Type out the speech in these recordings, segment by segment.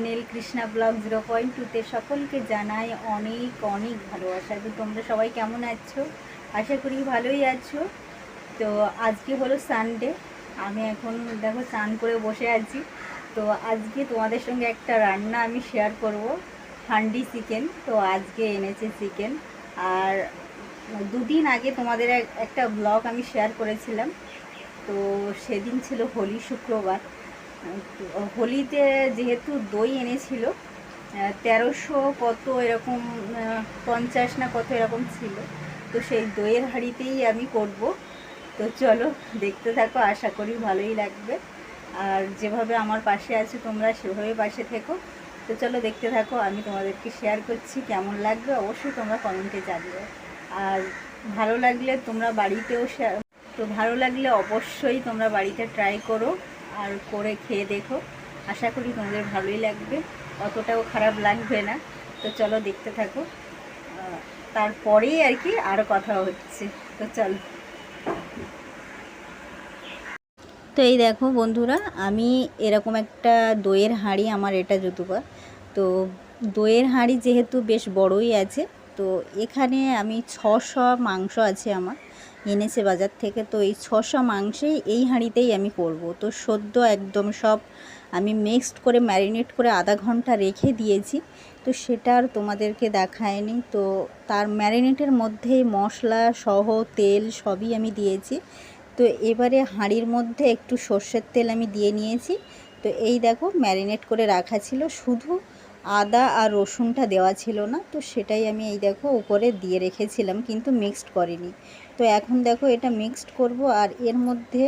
Channel Krishna blog zero point টুতে সকলকে জানাই অনেক অনেক ভালোবাসা। তো তোমরা সবাই কেমন আছো? আশা করি ভালোই আছো। তো আজকে হলো সানডে আমি এখন দেখো স্নান করে বসে আছি। তো আজকে তোমাদের সঙ্গে একটা রান্না আমি শেয়ার করব। হান্ডি চিকেন। তো আজকে এনেছে চিকেন। আর দুদিন আগে তোমাদের এক- একটা ব্লগ আমি শেয়ার করেছিলাম। তো সেদিন ছিল হোলি শুক্রবার। হোলিতে যেহেতু দই এনেছিল তেরোশো কত এরকম পঞ্চাশ না কত এরকম ছিল, তো সেই দইয়ের হাঁড়িতেই আমি করব। তো চলো, দেখতে থাকো, আশা করি ভালোই লাগবে। আর যেভাবে আমার পাশে আছে তোমরা, সেভাবে পাশে থেকো। তো চলো, দেখতে থাকো, আমি তোমাদেরকে শেয়ার করছি কেমন লাগবে। অবশ্যই তোমরা কমেন্টে জানিও। আর ভালো লাগলে তোমরা বাড়িতেও শেয়ার তো ভালো লাগলে অবশ্যই তোমরা বাড়িতে ট্রাই করো। আর করে খেয়ে দেখো। আশা করি তোমাদের ভালোই লাগবে। অতটাও খারাপ লাগবে না। তো চলো দেখতে থাকো। তারপরেই আর কি আরও কথা হচ্ছে। তো চলো। তো এই দেখো বন্ধুরা, আমি এরকম একটা দইয়ের হাঁড়ি আমার এটা যতুবা তো দইয়ের হাঁড়ি যেহেতু বেশ বড়ই আছে, তো এখানে আমি ছশো মাংস আছে আমার। এনেছে বাজার থেকে, তো এই ছশো মাংসেই এই হাঁড়িতেই আমি করব তো সদ্য একদম সব আমি মিক্সড করে ম্যারিনেট করে আধা ঘণ্টা রেখে দিয়েছি, তো সেটা আর তোমাদেরকে দেখায়নি। তো তার ম্যারিনেটের মধ্যেই মশলা সহ তেল সবই আমি দিয়েছি। তো এবারে হাঁড়ির মধ্যে একটু সর্ষের তেল আমি দিয়ে নিয়েছি। তো এই দেখো ম্যারিনেট করে রাখা ছিল, শুধু আদা আর রসুনটা দেওয়া ছিল না, তো সেটাই আমি এই দেখো উপরে দিয়ে রেখেছিলাম, কিন্তু মিক্সড করিনি। তো এখন দেখো এটা মিক্সড করব, আর এর মধ্যে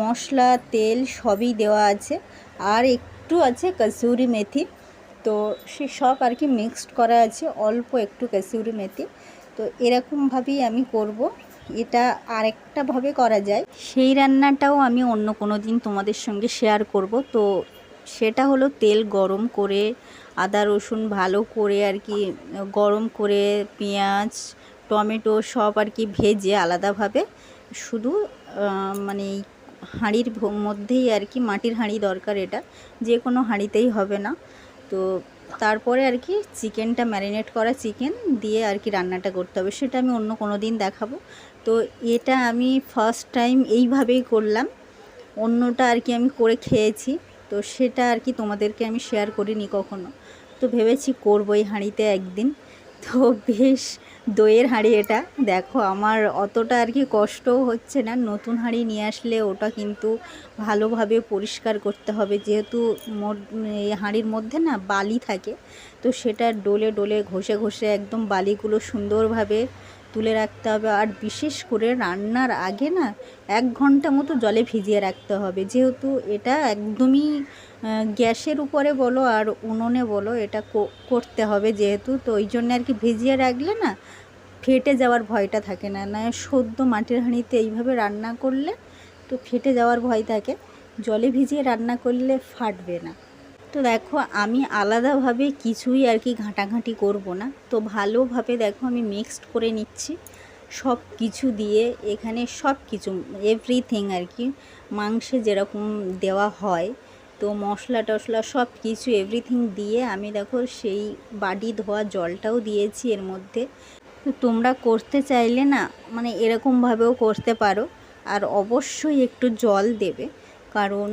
মশলা, তেল সবই দেওয়া আছে, আর একটু আছে কসুরি মেথি। তো সে সব আর কি মিক্সড করা আছে, অল্প একটু কসুরি মেথি। তো এরকমভাবেই আমি করব, এটা আরেকটাভাবে করা যায়। সেই রান্নাটাও আমি অন্য কোনো দিন তোমাদের সঙ্গে শেয়ার করব, তো সেটা হলো তেল গরম করে, আদা রসুন ভালো করে আর কি, গরম করে পেঁয়াজ, টমেটো সব আর কি ভেজে আলাদাভাবে শুধু মানে হাঁড়ির মধ্যেই আর কি মাটির হাঁড়ি দরকার এটা, যে কোনো হাঁড়িতেই হবে না। তো তারপরে আর কি চিকেনটা ম্যারিনেট করা চিকেন দিয়ে আর কি রান্নাটা করতে হবে, সেটা আমি অন্য কোনো দিন দেখাবো। তো এটা আমি ফার্স্ট টাইম এইভাবেই করলাম, অন্যটা আর কি আমি করে খেয়েছি। তো সেটা আর কি তোমাদেরকে আমি শেয়ার করিনি কখনো। তো ভেবেছি করব এই হাঁড়িতে একদিন। তো বেশ দইয়ের হাঁড়ি এটা। দেখো, আমার অতটা আর কি কষ্টও হচ্ছে না। নতুন হাঁড়ি নিয়ে আসলে ওটা কিন্তু ভালোভাবে পরিষ্কার করতে হবে। যেহেতু এই হাঁড়ির মধ্যে না বালি থাকে, তো সেটা ডোলে ডোলে ঘষে ঘষে একদম বালিগুলো সুন্দরভাবে তুলে রাখতে হবে। আর বিশেষ করে রান্নার আগে না এক ঘণ্টা মতো জলে ভিজিয়ে রাখতে হবে। যেহেতু এটা একদমই গ্যাসের উপরে বলো আর উনুনে বলো এটা করতে হবে যেহেতু। তো ওই জন্য আর কি ভিজিয়ে রাখলে না ফেটে যাওয়ার ভয়টা থাকে না। না সদ্য মাটির হাঁড়িতে এইভাবে রান্না করলে তো ফেটে যাওয়ার ভয় থাকে। জলে ভিজিয়ে রান্না করলে ফাটবে না। তো দেখো, আমি আলাদাভাবে কিছুই আর কি ঘাঁটাঘাঁটি করব না। তো ভালোভাবে দেখো, আমি মিক্সড করে নিচ্ছি। সব কিছু দিয়ে এখানে সব কিছু এভরিথিং আর কি, মাংসে যেরকম দেওয়া হয়, তো মশলা টশলা সব কিছু এভরিথিং দিয়ে আমি দেখো, সেই বাড়ি ধোয়া জলটাও দিয়েছি এর মধ্যে। তো তোমরা করতে চাইলে না মানে এরকমভাবেও করতে পারো। আর অবশ্যই একটু জল দেবে, কারণ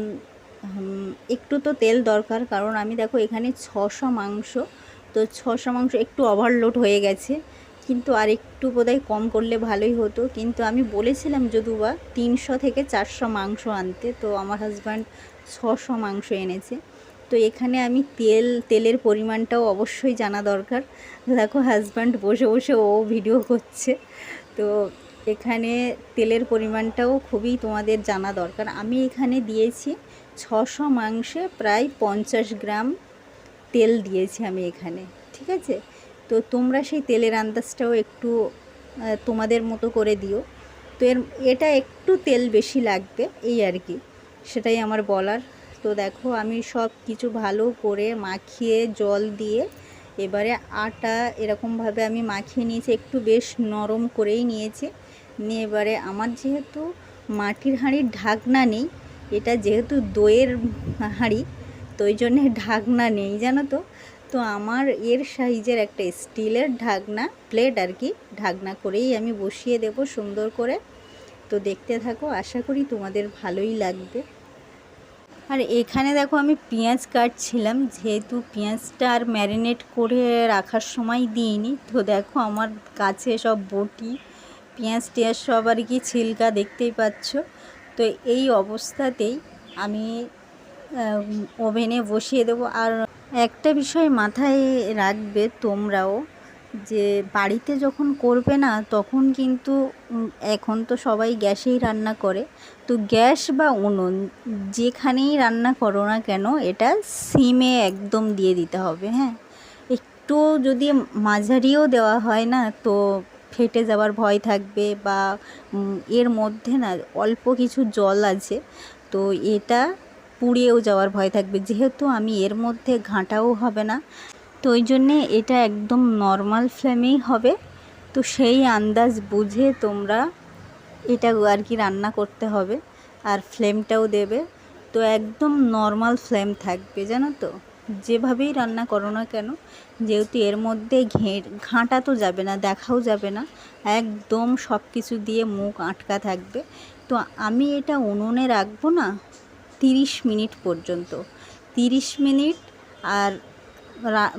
একটু তো তেল দরকার, কারণ আমি দেখো এখানে ছশো মাংস, তো ছশো মাংস একটু ওভারলোড হয়ে গেছে, কিন্তু আর একটু বোধহয় কম করলে ভালোই হতো। কিন্তু আমি বলেছিলাম যদুবা, তিনশো থেকে চারশো মাংস আনতে, তো আমার হাজব্যান্ড ছশো মাংস এনেছে। তো এখানে আমি তেল, তেলের পরিমাণটাও অবশ্যই জানা দরকার। দেখো হাজব্যান্ড বসে বসে ও ভিডিও করছে। তো এখানে তেলের পরিমাণটাও খুবই তোমাদের জানা দরকার। আমি এখানে দিয়েছি ছশো মাংসে প্রায় পঞ্চাশ গ্রাম তেল দিয়েছি আমি এখানে, ঠিক আছে? তো তোমরা সেই তেলের আন্দাজটাও একটু তোমাদের মতো করে দিও। তো এর, এটা একটু তেল বেশি লাগবে, এই আর কি। সেটাই আমার বলার। তো দেখো, আমি সব কিছু ভালো করে মাখিয়ে জল দিয়ে এবারে আটা এরকমভাবে আমি মাখিয়ে নিয়েছি, একটু বেশ নরম করেই নিয়েছি। নিয়ে এবারে আমার যেহেতু মাটির হাঁড়ির ঢাকনা নেই এটা যেহেতু দইয়ের হাঁড়ি, তো ওই জন্যে ঢাকনা নেই, জানো তো। তো আমার এর সাইজের একটা স্টিলের ঢাকনা প্লেট আর কি, ঢাকনা করেই আমি বসিয়ে দেব সুন্দর করে। তো দেখতে থাকো, আশা করি তোমাদের ভালোই লাগবে। আর এখানে দেখো আমি পেঁয়াজ কাটছিলাম, যেহেতু পেঁয়াজটা আর ম্যারিনেট করে রাখার সময় দিইনি, তো দেখো আমার কাছে সব বটি, পেঁয়াজ টেঁয়াজ সব আর কি ছিলকা দেখতেই পাচ্ছ। তো এই অবস্থাতেই আমি ওভেনে বসিয়ে দেবো। আর একটা বিষয় মাথায় রাখবে তোমরাও যে বাড়িতে যখন করবে না, তখন কিন্তু এখন তো সবাই গ্যাসেই রান্না করে। তো গ্যাস বা উনুন যেখানেই রান্না করো না কেন, এটা সিমে একদম দিয়ে দিতে হবে হ্যাঁ? একটু যদি মাঝারিও দেওয়া হয় না, তো ফেটে যাওয়ার ভয় থাকবে বা এর মধ্যে না অল্প কিছু জল আছে। তো এটা পুড়িয়েও যাওয়ার ভয় থাকবে। যেহেতু আমি এর মধ্যে ঘাঁটাও হবে না, তো ওই জন্যে এটা একদম নর্মাল ফ্লেমেই হবে। তো সেই আন্দাজ বুঝে তোমরা এটা আর কি রান্না করতে হবে, আর ফ্লেমটাও দেবে। তো একদম নর্মাল ফ্লেম থাকবে, জানো তো? যেভাবেই রান্না করো না কেন, যেহেতু এর মধ্যে ঘে ঘাঁটা তো যাবে না, দেখাও যাবে না, একদম সব কিছু দিয়ে মুখ আটকা থাকবে। তো আমি এটা উনুনে রাখব না তিরিশ মিনিট পর্যন্ত। তিরিশ মিনিট আর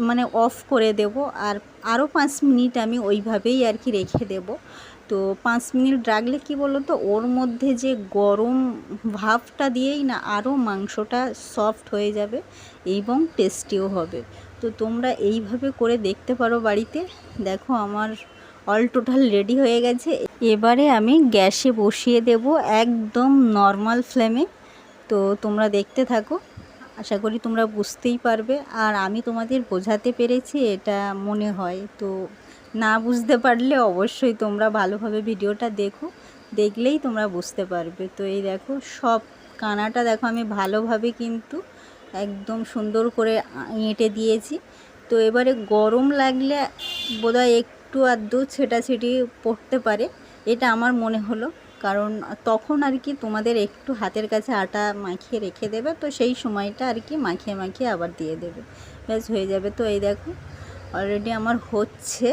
মানে অফ করে দেব আর আরও পাঁচ মিনিট আমি ওইভাবেই আর কি রেখে দেব। তো পাঁচ মিনিট রাখলে কি বলো তো ওর মধ্যে যে গরম ভাবটা দিয়েই না আরও মাংসটা সফট হয়ে যাবে এবং টেস্টিও হবে। তো তোমরা এইভাবে করে দেখতে পারো বাড়িতে। দেখো আমার অল টোটাল রেডি হয়ে গেছে। এবারে আমি গ্যাসে বসিয়ে দেব একদম নর্মাল ফ্লেমে তো তোমরা দেখতে থাকো। আশা করি তোমরা বুঝতেই পারবে। আর আমি তোমাদের বোঝাতে পেরেছি, এটা মনে হয়। তো না বুঝতে পারলে অবশ্যই তোমরা ভালোভাবে ভিডিওটা দেখো, দেখলেই তোমরা বুঝতে পারবে। তো এই দেখো, সব কানাটা দেখো, আমি ভালোভাবে কিন্তু একদম সুন্দর করে এঁটে দিয়েছি। তো এবারে গরম লাগলে বোধহয় একটু আধটু ছেটাছেটি পড়তে পারে, এটা আমার মনে হলো। কারণ তখন আর কি তোমাদের একটু হাতের কাছে আটা মাখিয়ে রেখে দেবে, তো সেই সময়টা আর কি মাখিয়ে মাখিয়ে আবার দিয়ে দেবে। ব্যাস, হয়ে যাবে। তো এই দেখো অলরেডি আমার হচ্ছে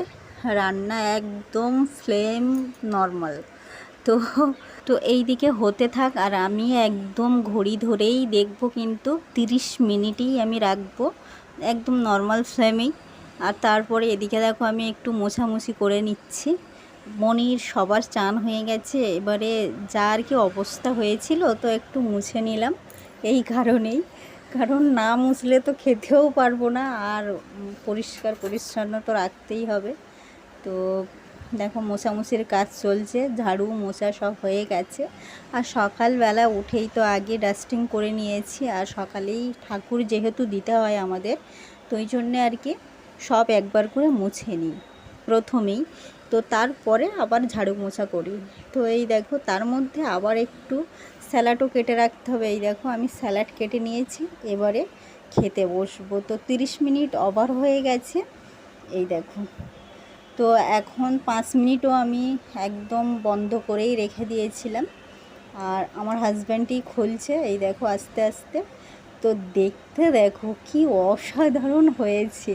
রান্না একদম ফ্লেম নর্মাল তো তো এই দিকে হতে থাক আর আমি একদম ঘড়ি ধরেই দেখব কিন্তু তিরিশ মিনিটই আমি রাখব, একদম নর্মাল ফ্লেমেই আর তারপরে এদিকে দেখো আমি একটু মোছামুছি করে নিচ্ছি। মনির সবার চান হয়ে গেছে, এবারে যা আর কি অবস্থা হয়েছিল তো একটু মুছে নিলাম, এই কারণেই। কারণ না মুছলে তো খেতেও পারব না, আর পরিষ্কার পরিচ্ছন্ন তো রাখতেই হবে। তো দেখো মোছামুছির কাজ চলছে, ঝাড়ু মোছা সব হয়ে গেছে। আর সকালবেলা উঠেই তো আগে ডাস্টিং করে নিয়েছি, আর সকালেই ঠাকুর যেহেতু দিতে হয় আমাদের, তো ওই জন্যে আর কি সব একবার করে মুছে নিই, প্রথমেই। তো তারপরে আবার ঝাড়ু মোছা করি। তো এই দেখো, তার মধ্যে আবার একটু স্যালাডও কেটে রাখতে হবে। এই দেখো, আমি স্যালাড কেটে নিয়েছি। এবারে খেতে বসবো। তো 30 মিনিট ওভার হয়ে গেছে। এই দেখো। তো এখন পাঁচ মিনিটও আমি একদম বন্ধ করেই রেখে দিয়েছিলাম। আর আমার হাজব্যান্ডই খুলছে। এই দেখো, আস্তে আস্তে। তো দেখতে দেখো, কি অসাধারণ হয়েছে।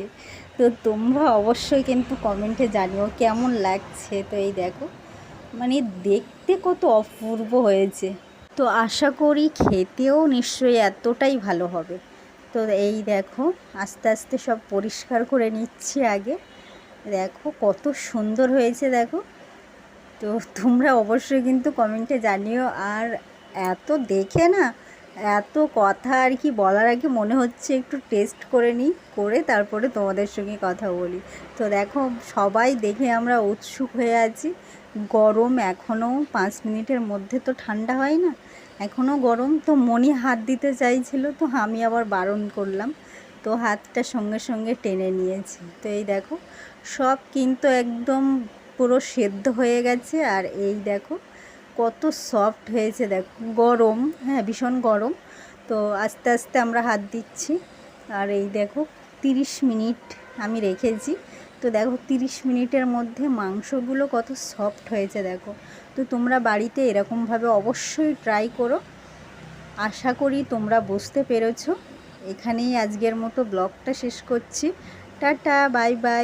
তো তোমরা অবশ্যই কিন্তু কমেন্টে জানিও কেমন লাগছে। তো এই দেখো মানে দেখতে কত অপূর্ব হয়েছে। তো আশা করি খেতেও নিশ্চয়ই এতটাই ভালো হবে। তো এই দেখো, আস্তে আস্তে সব পরিষ্কার করে নিচ্ছি আগে। দেখো কত সুন্দর হয়েছে দেখো। তো তোমরা অবশ্যই কিন্তু কমেন্টে জানিও। আর এত দেখে না এত কথা আর কি বলার আগে মনে হচ্ছে একটু টেস্ট করে নিই, করে তারপরে তোমাদের সঙ্গে কথা বলি। তো দেখো, সবাই দেখে আমরা উৎসুক হয়ে আছি। গরম এখনও পাঁচ মিনিটের মধ্যে তো ঠান্ডা হয় না এখনও গরম। তো মনি হাত দিতে চাইছিল, তো আমি আবার বারণ করলাম। তো হাতটা সঙ্গে সঙ্গে টেনে নিয়েছি। তো এই দেখো, সব কিন্তু একদম পুরো সেদ্ধ হয়ে গেছে। আর এই দেখো কত সফট হয়েছে দেখো, গরম হ্যাঁ ভীষণ গরম। তো আস্তে আস্তে আমরা হাত দিচ্ছি। আর এই দেখো, তিরিশ মিনিট আমি রেখেছি। তো দেখো, তিরিশ মিনিটের মধ্যে মাংসগুলো কত সফট হয়েছে দেখো। তো তোমরা বাড়িতে এরকমভাবে অবশ্যই ট্রাই করো। আশা করি তোমরা বুঝতে পেরেছ। এখানেই আজকের মতো ব্লগটা শেষ করছি। Tata bye bye